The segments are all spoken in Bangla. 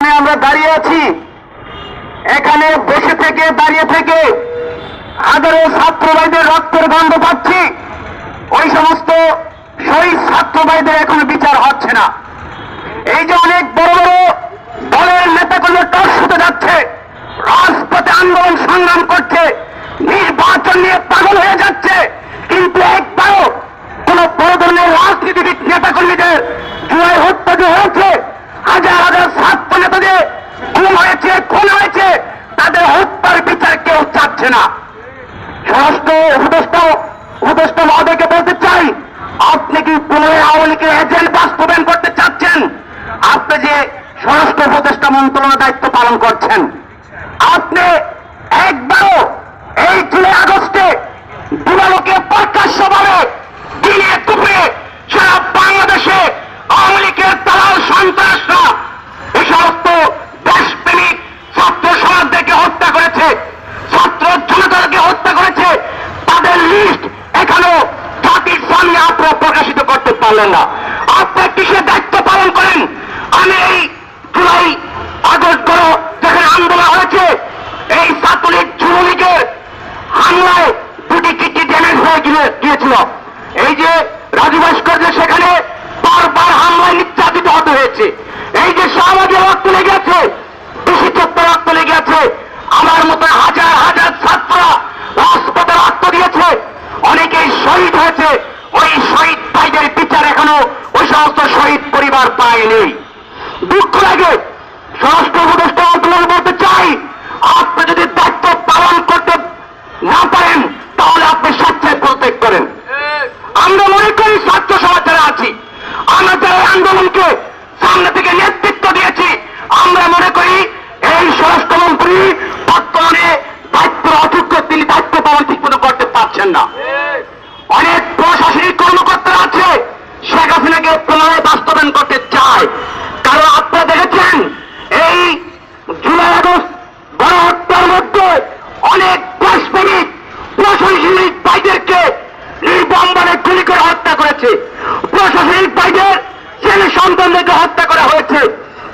আমরা দাঁড়িয়ে আছি। এখানে বসে থেকে, দাঁড়িয়ে থেকে হাজারো ছাত্র ভাইদের রক্তের গন্ধ পাচ্ছি। ওই সমস্ত শহীদ ছাত্র ভাইদের এখনও বিচার হচ্ছে না। এই যে অনেক বড় বড় দলের নেতাগুলো টস হতে যাচ্ছে, রাজপথে আন্দোলন সংগ্রাম করছে, নির্বাচন নিয়ে পাগল হয়ে যাচ্ছে, কিন্তু একবারও কোন বড় ধরনের রাজনীতিবিদ নেতাকর্মীদের জুলাই হত্যা যে হয়েছে, হাজার হাজার ছাত্র নেতাদের খুন হয়েছে খুন হয়েছে, তাদের হত্যার বিচার কেউ চাচ্ছে না। স্বরাষ্ট্র উপদেষ্টা উপদেষ্টা মহোদয়কে বলতে চাই, আপনি কি পুনরায় আওয়ামী লীগের এজেন্ট বাস্তবায়ন করতে চাচ্ছেন? আপনি যে স্বরাষ্ট্র উপদেষ্টা মন্ত্রণালয়ের দায়িত্ব পালন করছেন, আপনি একবারও এই জুলাই আগস্টে দুলালোকে প্রকাশ্যভাবে দিনে দুপুরে সারা বাংলাদেশে আওয়ামী লীগের দালাল সন্ত্রাসরা এই সমস্ত দেশপ্রেমিক ছাত্র সমাজদেরকে হত্যা করেছে ছাত্র জনতাকে হত্যা করেছে তাদের লিস্ট এখনও জাতির সামনে আপনারা প্রকাশিত করতে পারলেন না। আপনার কিসের দায়িত্ব পালন করেন? আমি এই জুলাই আগস্ট গণ যেখানে আন্দোলন হয়েছে, এই ছাত্রলীগ যুবলীগের হামলায় দুটি কিডনি ড্যামেজ হয়ে গিয়ে- গিয়েছিল। এই যে রাজু ভাস্কর্য সেখানে বারবার হামলায় নির্যাতিত হতে হয়েছে। এই যে সমাজে রক্ত লেগে আছে বেশি চত্বর রক্ত লেগে আছে, আমার মতো হাজার হাজার ছাত্ররা রাজপথে রক্ত দিয়েছে, অনেকেই শহীদ হয়েছে, ওই এখনও ওই সমস্ত শহীদ পরিবার পায়নি। দুঃখ লাগে, স্বরাষ্ট্র উপদেষ্টা মন্ত্রণালয় বলতে চাই। আপনি যদি দায়িত্ব পালন করতে না পারেন, তাহলে আপনি স্বেচ্ছায় প্রত্যেক করেন। আমরা মনে করি ছাত্র সমাজ আছি, আমরা যারা আন্দোলনকে সামনে থেকে নেতৃত্ব দিয়েছি আমরা মনে করি এই স্বরাষ্ট্রমন্ত্রী বর্তমানে দায়িত্ব অযোগ্য তিনি দায়িত্ব পালন ঠিক মতো করতে পারছেন না অনেক প্রশাসনিক কর্মকর্তারা আছে শেখ হাসিনাকে পুনরায় বাস্তবায়ন করতে চায় কারণ আপনারা দেখেছেন এই জুলাই আগস্ট গণহত্যার মধ্যে অনেক দেশপ্রেমিক প্রশাসনিক ভাইদেরকে নির্বম্বনে গুলি করে হত্যা করেছে প্রশাসনিক ভাইদের ছেলে সন্তানদেরকে হত্যা করা হয়েছে।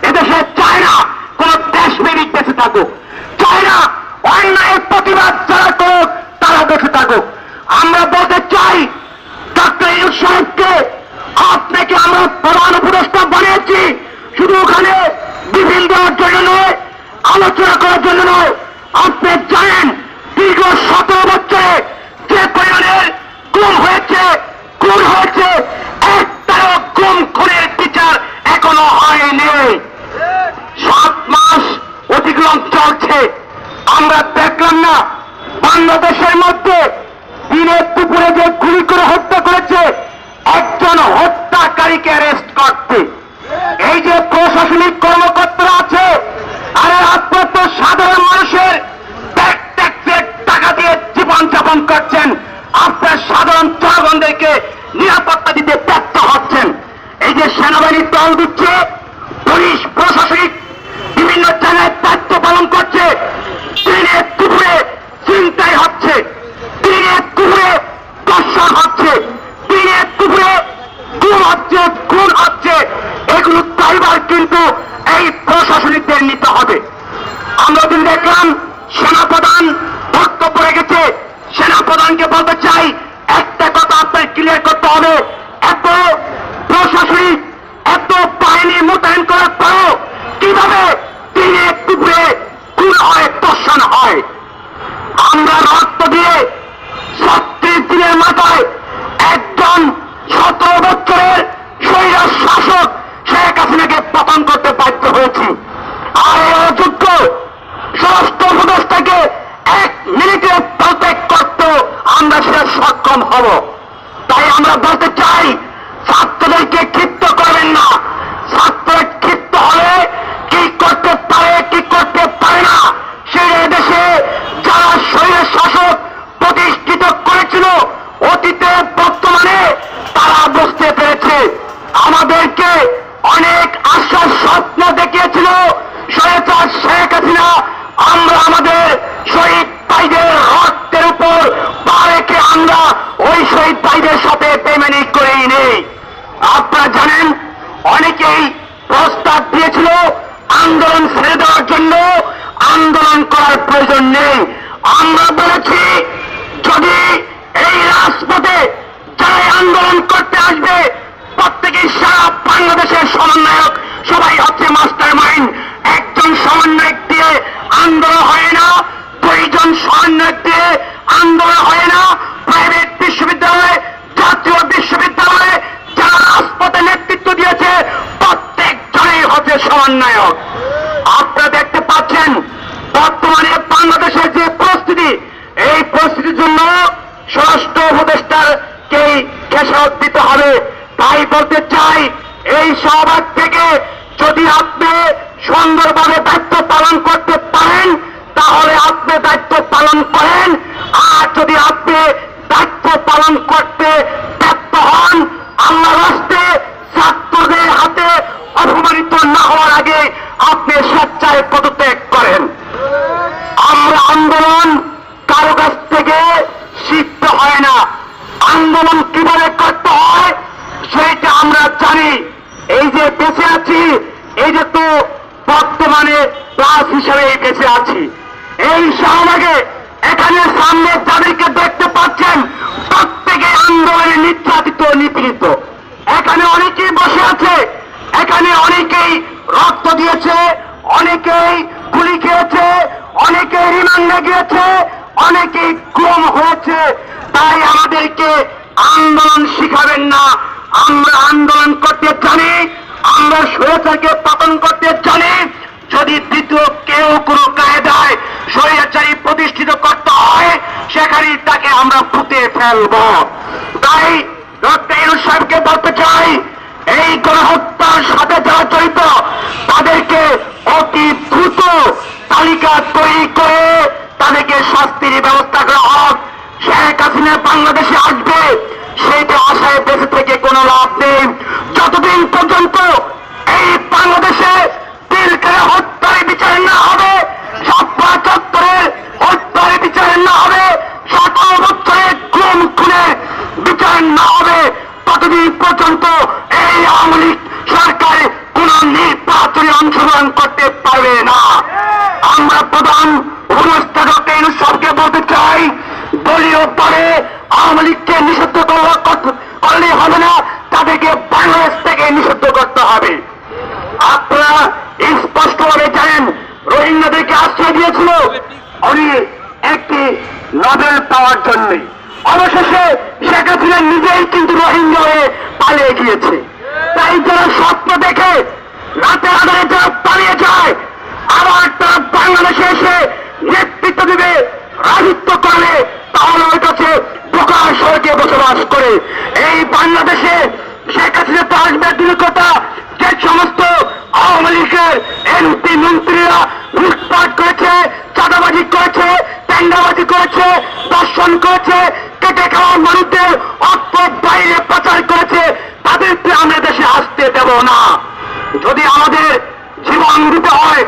এদেশে চায় না কোন দেশপ্রেমিক বেঁচে থাকুক চায় না অন্যায়ের প্রতিবাদ যারা করুক, তারা বেঁচে থাকুক আমরা বলতে চাই, ডক্টর ইউসুফ সাহেবকে, আপনাকে আমরা প্রধান উপদেষ্টা বানিয়েছি। শুধু ওখানে বিভিন্ন দেওয়ার জন্য নয়, আলোচনা করার জন্য নয়। আপনি জানেন, দীর্ঘ সতেরো বছরে যে পরিমাণের গুম হয়েছে খুন হয়েছে, একটাও গুম খুনের বিচার এখনও হয়নি। সাত মাস অতিক্রম চলছে। আমরা দেখলাম না, বাংলাদেশের মধ্যে দিনের দুপুরে যে গুলি করে হত্যা করেছে, একজন হত্যাকারীকে অ্যারেস্ট করতে এই যে প্রশাসনিক কর্মকর্তারা আছে আরে আপনার সাধারণ মানুষের ট্যাক্স ট্যাক্সের টাকা দিয়ে জীবন যাপন করছেন আপনার সাধারণ জনগণদেরকে নিরাপত্তা দিতে ব্যর্থ হচ্ছেন এই যে সেনাবাহিনীর দল দিচ্ছে পুলিশ প্রশাসনিক বিভিন্ন জায়গায় দায়িত্ব পালন করছে দিনে দুপুরে চিন্তাই হচ্ছে দিনে দুপুরে দর্শন হচ্ছে দিনে দুপুরে গুণ হচ্ছে খুন হচ্ছে এগুলো দায়বার কিন্তু এই প্রশাসনিকদের নিতে হবে। আমরা দিন দেখলাম সেনাপ্রধান বক্তব্য রেখেছে সেনাপ্রধানকে বলতে চাই, একটা কথা আপনার ক্লিয়ার করতে হবে। এত প্রশাসনিক, এত বাহিনী মোতায়েন করার পরও কীভাবে দিনে দুপুরে খুন হয় দর্শন হয়? আমরা রক্ত দিয়ে ছত্রিশ দিনের মাথায় একজন সতেরো বছরের শরীরের শাসক শেখ হাসিনাকে পতন করতে বাধ্য হয়েছি। আর উপদেষ্টাকে এক মিনিটে প্রত্যেক করতে, আমরা সেটা সক্ষম হব। তাই আমরা বলতে চাই, ছাত্রদেরকে ক্ষিপ্ত করবেন না। ছাত্র ক্ষিপ্ত হলে কি করতে পারে, কি করতে পারে না সেই দেশে যারা শরীরের শাসক প্রতিষ্ঠিত করেছিল অতীতে বর্তমানে তারা বুঝতে পেরেছে আমাদেরকে অনেক আশ্বাস স্বপ্ন দেখিয়েছিল স্বৈরাচার শেখ হাসিনা আমরা আমাদের শহীদ ভাইদের রক্তের উপর পা রেখে আমরা ওই শহীদ ভাইদের সাথে পেমেন্ট করেই নেই আপনারা জানেন অনেকেই প্রস্তাব দিয়েছিল আন্দোলন ছেড়ে দেওয়ার জন্য। আন্দোলন করার প্রয়োজন নেই। আমরা বলেছি, যদি এই রাজপথে যারা আন্দোলন করতে আসবে, প্রত্যেকেই সারা বাংলাদেশের সমন্বয়ক সমন্বয়ক আপনারা দেখতে পাচ্ছেন, বর্তমানে বাংলাদেশের যে পরিস্থিতি, এই পরিস্থিতির জন্য স্বরাষ্ট্র উপদেষ্টারকেই খেসারত দিতে হবে। তাই বলতে চাই, এই সহবাগ থেকে যদি আপনি সুন্দরভাবে দায়িত্ব পালন করতে পারেন, তাহলে আপনি দায়িত্ব পালন করেন। আর যদি আপনি দায়িত্ব পালন করতে ব্যর্থ হন আল্লাহ রাস্তে ছাত্রদের হাতে অপমানিত না হওয়ার আগে আপনি স্বেচ্ছায় পদত্যাগ করেন আমরা আন্দোলন কারও কাছ থেকে শিখতে হয় না। আন্দোলন কীভাবে করতে হয়, সেটা আমরা জানি। এই যে বেঁচে আছি, এই যে তো বর্তমানে প্লাস হিসেবে এই বেঁচে আছি। এই শাহবাগে এখানে সামনে যাদেরকে দেখতে পাচ্ছেন, প্রত্যেকে আন্দোলনে নির্যাতিত, নিপীড়িত। এখানে অনেকেই বসে আছে, এখানে অনেকেই রক্ত দিয়েছে, অনেকেই গুলি খেয়েছে অনেকেই রিমান্ডে গিয়েছে অনেকেই গুম হয়েছে। তাই আমাদেরকে আন্দোলন শিখাবেন না। আমরা আন্দোলন করতে জানি, আমরা স্বৈরাচারকে পতন করতে জানি। যদি দ্বিতীয় কেউ কোনো কায়দায় স্বৈরাচারী প্রতিষ্ঠিত করতে হয়, সেখানে তাকে আমরা পুঁতে ফেলব। তাই সাহেবকে বলতে চাই, এই গণহত্যার সাথে যারা জড়িত, তাদেরকে অতি দ্রুত তালিকা তৈরি করে তাদেরকে শাস্তির ব্যবস্থা করা হোক। শেখ হাসিনা বাংলাদেশে আসবে সেইটা আশায় বেঁচে থেকে কোনো লাভ নেই। যতদিন পর্যন্ত এই বাংলাদেশে তিলকে হত্যার বিচার না হবে সাপ্পা চত্বরের হত্যার বিচার না হবে সকল বছরের গুম খুনে বিচার না হবে, ততদিন পর্যন্ত এই আওয়ামী লীগ সরকার কোন নির্বাচনে অংশগ্রহণ করতে পারবে না। আমরা প্রধান ইউনুস সাহেবকে বলতে চাই, দলীয় পরে আওয়ামী লীগকে নিষিদ্ধ করা করলে হবে না, তাদেরকে বাংলাদেশ থেকে নিষিদ্ধ করতে হবে। আপনারা স্পষ্টভাবে জানেন, রোহিঙ্গাদেরকে আশ্রয় দিয়েছিল। উনি একটি নোবেল পাওয়ার জন্যই অবশেষে শেখ হাসিনা নিজেই কিন্তু রোহিঙ্গা হয়ে পালিয়ে গিয়েছে। তাই যারা স্বপ্ন দেখে রাতে আধারে যারা পালিয়ে যায় আবার তারা বাংলাদেশে এসে নেতৃত্ব দেবে রাজত্ব করে তাহলে ওই কাছে বোকার স্বর্গে বসবাস করে। এই বাংলাদেশে শেখ হাসিনা তো আসবে দূরের কথা যে সমস্ত আওয়ামী লীগের এমপি মন্ত্রীরা লুটপাট করেছে, চাঁদাবাজি করেছে, টেন্ডাবাজি করেছে দর্শন করেছে, কেটে খাওয়া মানুষদের অর্থ বাইরে পাচার করেছে, তাদেরকে আমরা দেশে আসতে দেব না। যদি আমাদের জীবন দিতে হয়,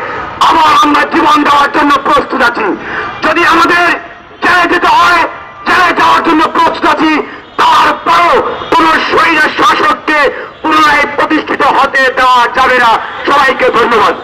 আবার আমরা জীবন দেওয়ার জন্য প্রস্তুত আছি। যদি আমাদের ছেড়ে যেতে হয় জেলে যাওয়ার জন্য প্রস্তুত আছি। তারপরও কোন শরীরের শাসককে পুনরায় প্রতিষ্ঠিত হতে দেওয়া যাবে না। সবাইকে ধন্যবাদ।